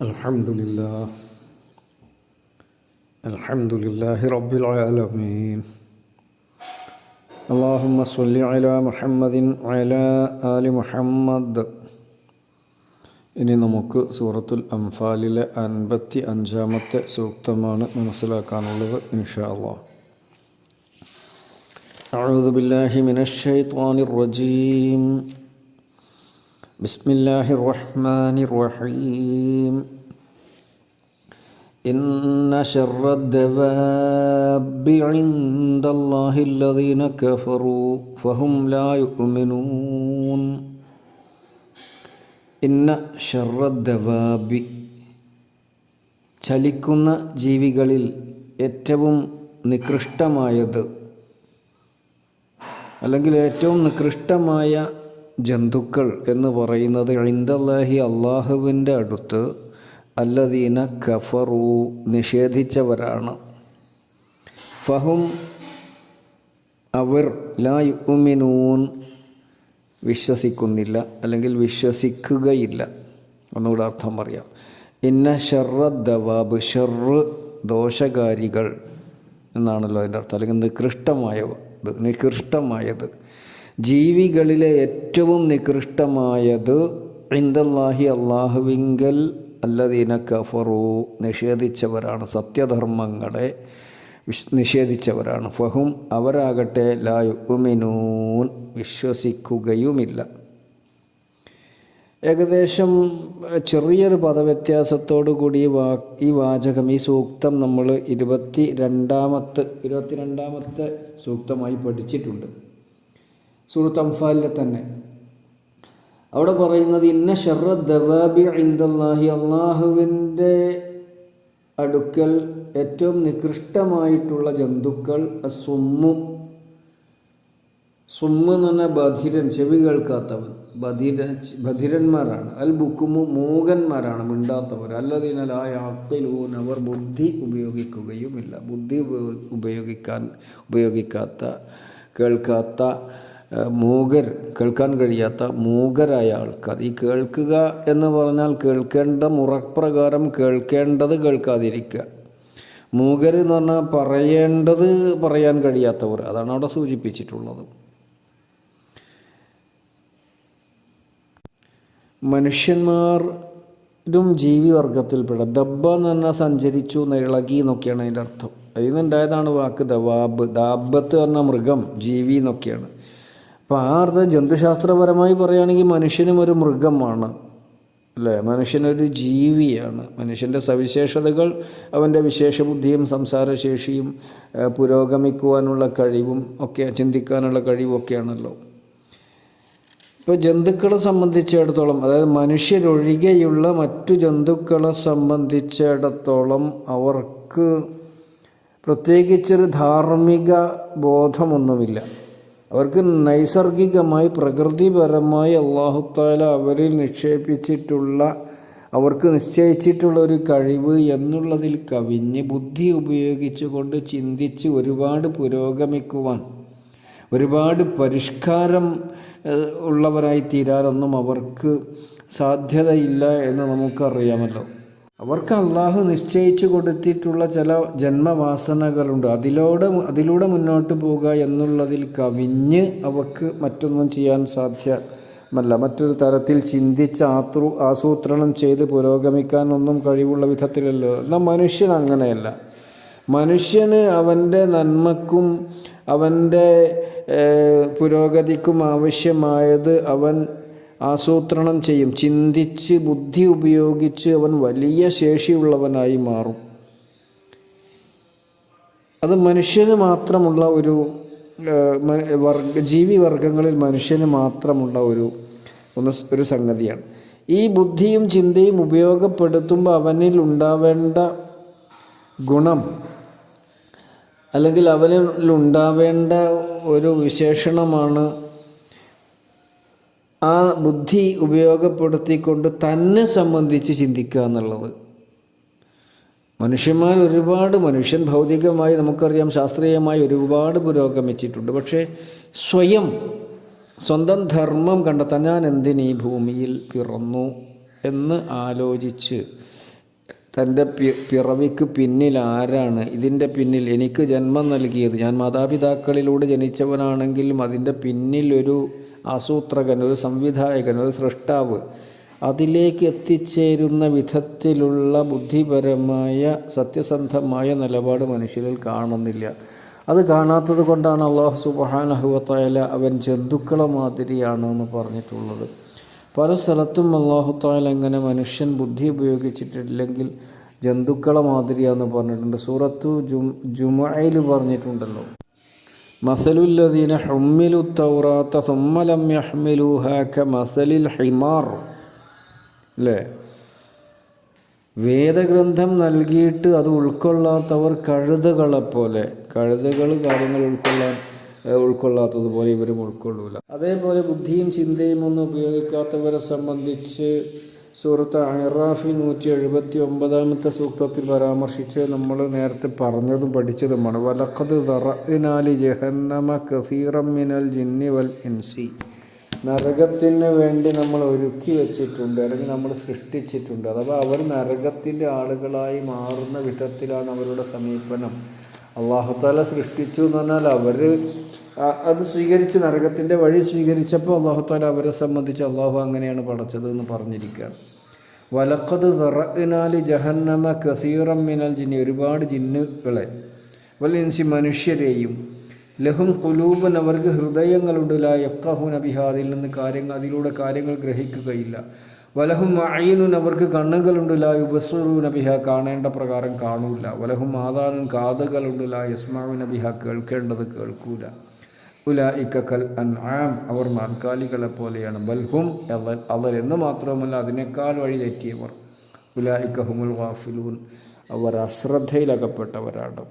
الحمد لله الحمد لله رب العالمين اللهم صل على محمد وعلى آل محمد ഇനി നമുക്ക് സൂറത്തുൽ അംഫാലിലെ അൻപത്തി അഞ്ചാമത്തെ സൂക്തമാണ് മനസ്സിലാക്കാനുള്ളത് ഇൻഷാ അള്ളാഹ് أعوذ بالله من الشيطان الرجيم بسم الله الرحمن الرحيم إن شر الدواب عند الله الذين كفروا فهم لا يؤمنون ഇന്ന ഷർറദ്ദവാബി ചലിക്കുന്ന ജീവികളിൽ ഏറ്റവും നികൃഷ്ടമായത് അല്ലെങ്കിൽ ഏറ്റവും നികൃഷ്ടമായ ജന്തുക്കൾ എന്ന് പറയുന്നത് ഇന്ദല്ലാഹി അള്ളാഹുവിന്റെ അടുത്ത് അല്ലദീന കഫറു നിഷേധിച്ചവരാണ്. ഫഹും അവർ ലാ യുമിനൂൻ വിശ്വസിക്കുന്നില്ല അല്ലെങ്കിൽ വിശ്വസിക്കുകയില്ല. ഒന്നുകൂടെ അർത്ഥം പറയാം. ഇന്ന ഷർറ ദവാബ് ദോഷകാരികൾ എന്നാണല്ലോ അതിന്റെ അർത്ഥം. അല്ലെങ്കിൽ നികൃഷ്ടമായവ നികൃഷ്ടമായത്. ജീവികളിലെ ഏറ്റവും നികൃഷ്ടമായത് ഇന്ദല്ലാഹി അള്ളാഹുവിങ്കൽ അല്ലദീന കഫറു നിഷേധിച്ചവരാണ് സത്യധർമ്മങ്ങളെ നിഷേധിച്ചവരാണ്. ഫഹും അവരാകട്ടെ ലായുമിനൂൻ വിശ്വസിക്കുകയുമില്ല. ഏകദേശം ചെറിയൊരു പദവ്യത്യാസത്തോടു കൂടി വാ ഈ വാചകം ഈ സൂക്തം നമ്മൾ ഇരുപത്തി രണ്ടാമത്തെ ഇരുപത്തി രണ്ടാമത്തെ സൂക്തമായി പഠിച്ചിട്ടുണ്ട്. സൂറത്ത് അംഫാലിലെ തന്നെ. അവിടെ പറയുന്നത് ഇന്ന ഷെറ ദവാബി ഇന്ദല്ലാഹി അള്ളാഹുവിന്റെ അടുക്കൽ ഏറ്റവും നികൃഷ്ടമായിട്ടുള്ള ജന്തുക്കൾ സുമ്മു സുമ്മ് എന്ന് പറഞ്ഞാൽ ബധിരൻ ചെവി കേൾക്കാത്തവൻ ബധിര ബധിരന്മാരാണ്. അൽ ബുക്കുമു മൂകന്മാരാണ് മിണ്ടാത്തവർ. അല്ലതിനാൽ ആക്കിലൂൻ അവർ ബുദ്ധി ഉപയോഗിക്കുകയുമില്ല. ബുദ്ധി ഉപയോഗിക്കാൻ ഉപയോഗിക്കാത്ത കേൾക്കാത്ത മൂകർ കേൾക്കാൻ കഴിയാത്ത മൂകരായ ആൾക്കാർ. ഈ കേൾക്കുക എന്ന് പറഞ്ഞാൽ കേൾക്കേണ്ട മുറപ്രകാരം കേൾക്കേണ്ടത് കേൾക്കാതിരിക്കുക. മൂകർ എന്ന് പറഞ്ഞാൽ പറയേണ്ടത് പറയാൻ കഴിയാത്തവർ. അതാണ് അവിടെ സൂചിപ്പിച്ചിട്ടുള്ളത്. മനുഷ്യന്മാരും ജീവിവർഗത്തിൽപ്പെട്ട ദബ്ബ എന്ന് പറഞ്ഞാൽ സഞ്ചരിച്ചു ഇളകി എന്നൊക്കെയാണ് അതിന്റെ അർത്ഥം. അതിൽ നിന്നുണ്ടായതാണ് വാക്ക് ദവാബ്. ദാബത്ത് എന്ന മൃഗം ജീവി എന്നൊക്കെയാണ്. അപ്പോൾ ആ അർത്ഥം ജന്തുശാസ്ത്രപരമായി പറയുകയാണെങ്കിൽ മനുഷ്യനും ഒരു മൃഗമാണ് അല്ലേ? മനുഷ്യനൊരു ജീവിയാണ്. മനുഷ്യന്റെ സവിശേഷതകൾ അവന്റെ വിശേഷബുദ്ധിയും സംസാരശേഷിയും പുരോഗമിക്കുവാനുള്ള കഴിവും ഒക്കെ ചിന്തിക്കാനുള്ള കഴിവും ഒക്കെയാണല്ലോ. ഇപ്പോൾ ജന്തുക്കളെ സംബന്ധിച്ചിടത്തോളം അതായത് മനുഷ്യരൊഴികെയുള്ള മറ്റു ജന്തുക്കളെ സംബന്ധിച്ചിടത്തോളം അവർക്ക് പ്രത്യേകിച്ചൊരു ധാർമ്മിക ബോധമൊന്നുമില്ല. അവർക്ക് നൈസർഗികമായി പ്രകൃതിപരമായി അള്ളാഹുത്താല അവരിൽ നിക്ഷേപിച്ചിട്ടുള്ള അവർക്ക് നിശ്ചയിച്ചിട്ടുള്ള ഒരു കഴിവ് എന്നുള്ളതിൽ കവിഞ്ഞ് ബുദ്ധി ഉപയോഗിച്ചുകൊണ്ട് ചിന്തിച്ച് ഒരുപാട് പുരോഗമിക്കുവാൻ ഒരുപാട് പരിഷ്കാരം ഉള്ളവരായി തീരാനൊന്നും അവർക്ക് സാധ്യതയില്ല എന്ന് നമുക്കറിയാമല്ലോ. അവർക്ക് അള്ളാഹു നിശ്ചയിച്ചു കൊടുത്തിട്ടുള്ള ചില ജന്മവാസനകളുണ്ട്. അതിലൂടെ അതിലൂടെ മുന്നോട്ട് പോവുക എന്നുള്ളതിൽ കവിഞ്ഞ് അവക്ക് മറ്റൊന്നും ചെയ്യാൻ സാധ്യമല്ല. മറ്റൊരു തരത്തിൽ ചിന്തിച്ച് ആത്രു ആസൂത്രണം ചെയ്ത് പുരോഗമിക്കാനൊന്നും കഴിവുള്ള വിധത്തിലല്ലോ. എന്നാൽ മനുഷ്യൻ അങ്ങനെയല്ല. മനുഷ്യന് അവന്റെ നന്മക്കും അവന്റെ പുരോഗതിക്കും ആവശ്യമായത് അവൻ ആസൂത്രണം ചെയ്യും. ചിന്തിച്ച് ബുദ്ധി ഉപയോഗിച്ച് അവൻ വലിയ ശേഷിയുള്ളവനായി മാറും. അത് മനുഷ്യന് മാത്രമുള്ള ഒരു വർഗ ജീവി വർഗങ്ങളിൽ മനുഷ്യന് മാത്രമുള്ള ഒരു ഒരു സംഗതിയാണ്. ഈ ബുദ്ധിയും ചിന്തയും ഉപയോഗപ്പെടുത്തുമ്പോൾ അവനിൽ ഉണ്ടാവേണ്ട ഗുണം അല്ലെങ്കിൽ അവനിൽ ഉണ്ടാവേണ്ട ഒരു വിശേഷണമാണ് ആ ബുദ്ധി ഉപയോഗപ്പെടുത്തിക്കൊണ്ട് തന്നെ സംബന്ധിച്ച് ചിന്തിക്കുക എന്നുള്ളത്. മനുഷ്യന്മാർ ഒരുപാട് മനുഷ്യൻ ഭൗതികമായി നമുക്കറിയാം ശാസ്ത്രീയമായി ഒരുപാട് പുരോഗമിച്ചിട്ടുണ്ട് പക്ഷേ സ്വയം സ്വന്തം ധർമ്മം കണ്ടെത്താൻ ഞാൻ എന്തിനീ ഭൂമിയിൽ പിറന്നു എന്ന് ആലോചിച്ച് തന്റെ പിറവിക്ക് പിന്നിൽ ആരാണ്? ഇതിന്റെ പിന്നിൽ എനിക്ക് ജന്മം നൽകിയത്. ഞാൻ മാതാപിതാക്കളിലൂടെ ജനിച്ചവനാണെങ്കിലും അതിന്റെ പിന്നിൽ ഒരു ആസൂത്രകൻ ഒരു സംവിധായകൻ ഒരു സൃഷ്ടാവ് അതിലേക്ക് എത്തിച്ചേരുന്ന വിധത്തിലുള്ള ബുദ്ധിപരമായ സത്യസന്ധമായ നിലപാട് മനുഷ്യരിൽ കാണുന്നില്ല. അത് കാണാത്തത് കൊണ്ടാണ് അള്ളാഹു സുബാനഹുവത്തായ അവൻ ജന്തുക്കളെ മാതിരിയാണ് എന്ന് പറഞ്ഞിട്ടുള്ളത്. പല സ്ഥലത്തും അള്ളാഹു എങ്ങനെ മനുഷ്യൻ ബുദ്ധി ഉപയോഗിച്ചിട്ടില്ലെങ്കിൽ ജന്തുക്കളെ മാതിരിയാന്ന് പറഞ്ഞിട്ടുണ്ട്. സൂറത്തു ജും പറഞ്ഞിട്ടുണ്ടല്ലോ. മസലുല്ലദീന ഹുമ്മിലു തൗറാത്ത സുമ്മലം യഹ്മിലു ക മസലിൽ ഹിമാർ. അല്ലേ വേദഗ്രന്ഥം നൽകിയിട്ട് അത് ഉൾക്കൊള്ളാത്തവർ കഴുതകളെപ്പോലെ കഴുതകൾ കാര്യങ്ങൾ ഉൾക്കൊള്ളാൻ ഉൾക്കൊള്ളാത്തതുപോലെ ഇവരും ഉൾക്കൊള്ളൂല. അതേപോലെ ബുദ്ധിയും ചിന്തയും ഒന്നും ഉപയോഗിക്കാത്തവരെ സംബന്ധിച്ച് സൂറത്ത് അഹ്റാഫിൽ നൂറ്റി എഴുപത്തി ഒമ്പതാമത്തെ സൂക്തത്തിൽ പരാമർശിച്ച് നമ്മൾ നേരത്തെ പറഞ്ഞതും പഠിച്ചതുമാണ്. വലക്കത് ദറഇനാലി ജഹന്നമ കസീറം മിനൽ ജിന്നി വൽ ഇൻസി. നരകത്തിന് വേണ്ടി നമ്മൾ ഒരുക്കി വെച്ചിട്ടുണ്ട് അല്ലെങ്കിൽ നമ്മൾ സൃഷ്ടിച്ചിട്ടുണ്ട്. അഥവാ അവർ നരകത്തിന്റെ ആളുകളായി മാറുന്ന വിധത്തിലാണ് അവരുടെ സമീപനം. അള്ളാഹുത്താല സൃഷ്ടിച്ചു എന്ന് പറഞ്ഞാൽ അവർ അത് സ്വീകരിച്ച് നരകത്തിന്റെ വഴി സ്വീകരിച്ചപ്പോൾ അള്ളാഹുത്താല അവരെ സംബന്ധിച്ച് അള്ളാഹു അങ്ങനെയാണ് പടച്ചത് എന്ന് പറഞ്ഞിരിക്കുകയാണ് വലക്കത് തറക്കിനാലി ജഹന്നമ കസീറം മിനൽ ജിന്നി ഒരുപാട് ജിന്നുകളെ വൽ ഇൻസി മനുഷ്യരെയും ലഹും കുലൂബൻ അവർക്ക് ഹൃദയങ്ങളുണ്ട് ലാ യക്കഹുന ബിഹാ അതിൽ നിന്ന് കാര്യങ്ങൾ അതിലൂടെ കാര്യങ്ങൾ ഗ്രഹിക്കുകയില്ല. വലഹും അയിനുൻ അവർക്ക് കണ്ണുകളുണ്ട് ലാ നബിഹ ബിഹ കാണേണ്ട പ്രകാരം കാണൂല. വലഹും ആദാനും കാതുകളുണ്ട് ലാ നബിഹ ബിഹ കേൾക്കേണ്ടത് കേൾക്കൂല. അൻആം. അവർ നാൽക്കാലികളെ പോലെയാണ്. ബൽഹും അവർ എന്ന് മാത്രവുമല്ല അതിനേക്കാൾ വഴി തെറ്റിയവർ ഉലായിക്കഹുമുൽ വാഫിലൂൻ അവർ അശ്രദ്ധയിലകപ്പെട്ടവരാണ്.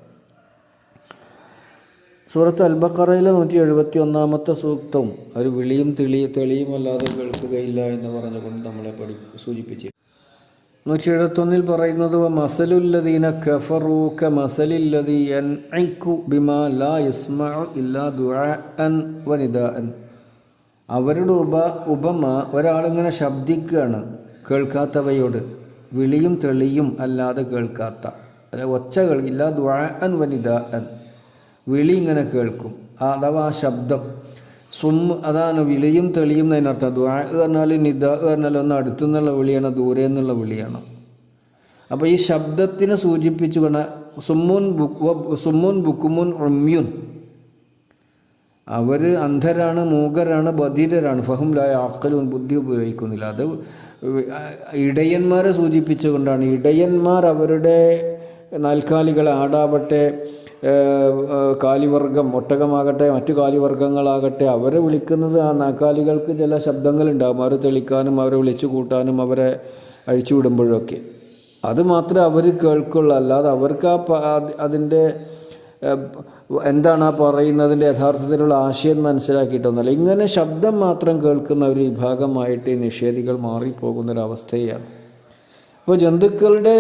സൂറത്ത് അൽബക്കറയിലെ നൂറ്റി എഴുപത്തി ഒന്നാമത്തെ സൂക്തം. ഒരു വിളിയും തെളി തെളിയും അല്ലാതെ കേൾക്കുകയില്ല എന്ന് പറഞ്ഞുകൊണ്ട് നമ്മളെ പഠി സൂചിപ്പിച്ചു നൂറ്റി എഴുപത്തൊന്നിൽ പറയുന്നത് മസലുല്ലദീന കഫറൂക്ക മസലില്ലദീ ബിമാ ലാ ഇല്ലാ അവരുടെ ഉപ ഉപമ ഒരാളിങ്ങനെ ശബ്ദിക്കുകയാണ് കേൾക്കാത്തവയോട്. വിളിയും തെളിയും അല്ലാതെ കേൾക്കാത്ത. അല്ല ഒച്ചകൾ ഇല്ല വനിത വനിദാഅൻ. വിളി ഇങ്ങനെ കേൾക്കും. അഥവാ ആ ശബ്ദം. സും അതാണ് വിളിയും തെളിയും എന്നതിനർത്ഥം ദ്വാ പറഞ്ഞാൽ നിദ പറഞ്ഞാൽ ഒന്ന് അടുത്തു നിന്നുള്ള വിളിയാണ് ദൂരെ നിന്നുള്ള വിളിയാണ്. അപ്പോൾ ഈ ശബ്ദത്തിനെ സൂചിപ്പിച്ചുകൊണ്ട് സുമ്മുൻ ബുക്ക് സുമ്മുൻ ബുക്കുമുൻ ഉമ്യുൻ. അവർ അന്ധരാണ് മൂകരാണ് ബധിരരാണ്. ഫഹും ലായ ആക്കലും ബുദ്ധി ഉപയോഗിക്കുന്നില്ല. അത് ഇടയന്മാരെ സൂചിപ്പിച്ചുകൊണ്ടാണ്. ഇടയന്മാർ അവരുടെ നാൽക്കാലികൾ ആടാവട്ടെ കാലിവർഗം ഒട്ടകമാകട്ടെ മറ്റു കാലിവർഗങ്ങളാകട്ടെ അവരെ വിളിക്കുന്നത് ആ നാക്കാലികൾക്ക് ചില ശബ്ദങ്ങളുണ്ടാകും. അവരെ തെളിക്കാനും അവരെ വിളിച്ചു കൂട്ടാനും അവരെ അഴിച്ചു വിടുമ്പോഴൊക്കെ. അത് മാത്രമേ അവർ കേൾക്കുള്ളൂ. അല്ലാതെ അവർക്ക് ആ അതിന്റെ എന്താണ് ആ പറയുന്നതിന്റെ യഥാർത്ഥത്തിലുള്ള ആശയം മനസ്സിലാക്കിയിട്ടൊന്നുമല്ല. ഇങ്ങനെ ശബ്ദം മാത്രം കേൾക്കുന്ന ഒരു വിഭാഗമായിട്ട് നിഷേധികൾ മാറിപ്പോകുന്നൊരവസ്ഥയാണ്. അപ്പോൾ ജന്തുക്കളുടെ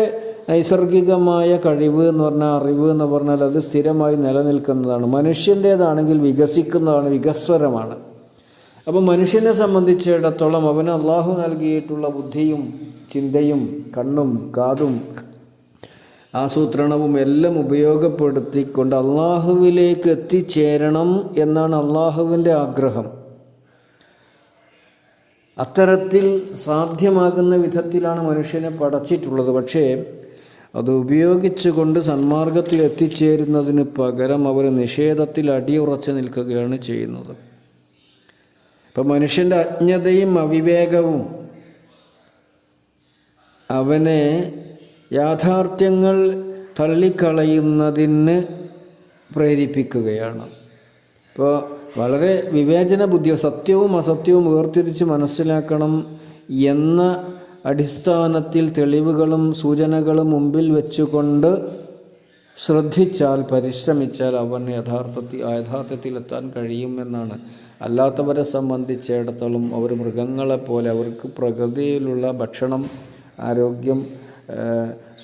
നൈസർഗികമായ കഴിവ് എന്ന് പറഞ്ഞാൽ അറിവ് എന്ന് പറഞ്ഞാൽ അത് സ്ഥിരമായി നിലനിൽക്കുന്നതാണ്. മനുഷ്യന്റേതാണെങ്കിൽ വികസിക്കുന്നതാണ് വികസ്വരമാണ്. അപ്പോൾ മനുഷ്യനെ സംബന്ധിച്ചിടത്തോളം അവന് അള്ളാഹു നൽകിയിട്ടുള്ള ബുദ്ധിയും ചിന്തയും കണ്ണും കാതും ആസൂത്രണവും എല്ലാം ഉപയോഗപ്പെടുത്തിക്കൊണ്ട് അള്ളാഹുവിലേക്ക് എത്തിച്ചേരണം എന്നാണ് അള്ളാഹുവിന്റെ ആഗ്രഹം. അത്തരത്തിൽ സാധ്യമാകുന്ന വിധത്തിലാണ് മനുഷ്യനെ പടച്ചിട്ടുള്ളത്. പക്ഷേ അത് ഉപയോഗിച്ചുകൊണ്ട് സന്മാർഗത്തിൽ എത്തിച്ചേരുന്നതിന് പകരം അവർ നിഷേധത്തിൽ അടിയുറച്ചു നിൽക്കുകയാണ് ചെയ്യുന്നത്. ഇപ്പം മനുഷ്യന്റെ അജ്ഞതയും അവിവേകവും അവനെ യാഥാർത്ഥ്യങ്ങൾ തള്ളിക്കളയുന്നതിന് പ്രേരിപ്പിക്കുകയാണ്. ഇപ്പോൾ വളരെ വിവേചന ബുദ്ധി സത്യവും അസത്യവും വേർതിരിച്ച് മനസ്സിലാക്കണം എന്ന അടിസ്ഥാനത്തിൽ തെളിവുകളും സൂചനകളും മുമ്പിൽ വെച്ചുകൊണ്ട് ശ്രദ്ധിച്ചാൽ പരിശ്രമിച്ചാൽ അവന് യഥാർത്ഥത്തിൽ യഥാർത്ഥത്തിലെത്താൻ കഴിയുമെന്നാണ്. അല്ലാത്തവരെ സംബന്ധിച്ചിടത്തോളം അവർ മൃഗങ്ങളെപ്പോലെ അവർക്ക് പ്രകൃതിയിലുള്ള ഭക്ഷണം ആരോഗ്യം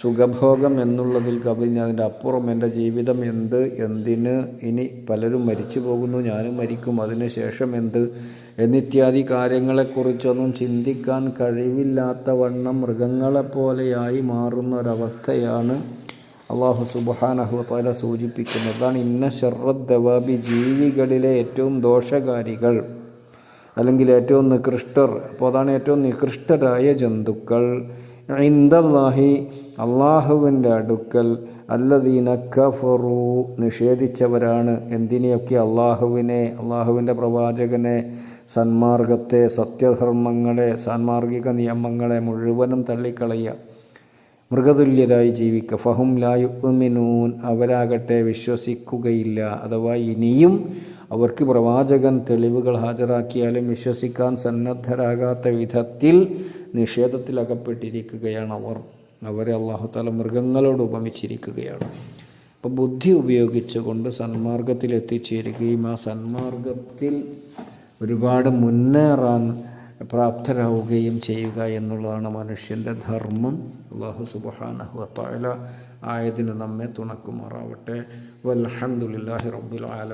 സുഖഭോഗം എന്നുള്ളതിൽ കവിഞ്ഞ് അതിന്റെ അപ്പുറം എന്റെ ജീവിതം എന്ത് എന്തിന് ഇനി പലരും മരിച്ചു പോകുന്നു ഞാനും മരിക്കും അതിന് ശേഷം എന്ത്? എന്നിത്യാദി കാര്യങ്ങളെക്കുറിച്ചൊന്നും ചിന്തിക്കാൻ കഴിവില്ലാത്ത വണ്ണം മൃഗങ്ങളെപ്പോലെയായി മാറുന്ന ഒരവസ്ഥയാണ് അള്ളാഹു സുബാനഹുത്തല തല സൂചിപ്പിക്കുന്നത്. അതാണ് ഇന്ന ഷർറദ്ദവാബി ജീവികളിലെ ഏറ്റവും ദോഷകാരികൾ അല്ലെങ്കിൽ ഏറ്റവും നികൃഷ്ടർ. അപ്പോൾ അതാണ് ഏറ്റവും നികൃഷ്ടരായ ജന്തുക്കൾ. ഇന്ദല്ലാഹി അള്ളാഹുവിന്റെ അടുക്കൽ അല്ലദീന കഫറു നിഷേധിച്ചവരാണ്. എന്തിനെയൊക്കെ അള്ളാഹുവിനെ അള്ളാഹുവിന്റെ പ്രവാചകനെ സന്മാർഗത്തെ സത്യധർമ്മങ്ങളെ സാൻമാർഗിക നിയമങ്ങളെ മുഴുവനും തള്ളിക്കളയുക. മൃഗതുല്യരായി ജീവിക്കുക. ഫഹും ലായുമിനൂൻ അവരാകട്ടെ വിശ്വസിക്കുകയില്ല. അഥവാ ഇനിയും അവർക്ക് പ്രവാചകൻ തെളിവുകൾ ഹാജരാക്കിയാലും വിശ്വസിക്കാൻ സന്നദ്ധരാകാത്ത വിധത്തിൽ നിഷേധത്തിൽ അകപ്പെട്ടിരിക്കുകയാണ് അവർ അവരെ അള്ളാഹുത്താല മൃഗങ്ങളോട് ഉപമിച്ചിരിക്കുകയാണ്. അപ്പം ബുദ്ധി ഉപയോഗിച്ചുകൊണ്ട് സന്മാർഗത്തിൽ എത്തിച്ചേരുകയും ആ സന്മാർഗത്തിൽ ഒരുപാട് മുന്നേറാൻ പ്രാപ്തരാവുകയും ചെയ്യുക എന്നുള്ളതാണ് മനുഷ്യന്റെ ധർമ്മം. അള്ളാഹു വത്തആല ആയതിന് നമ്മെ തുണക്കുമാറാവട്ടെ. വൽഹംദുലില്ലാഹി റബ്ബിൽ ആലം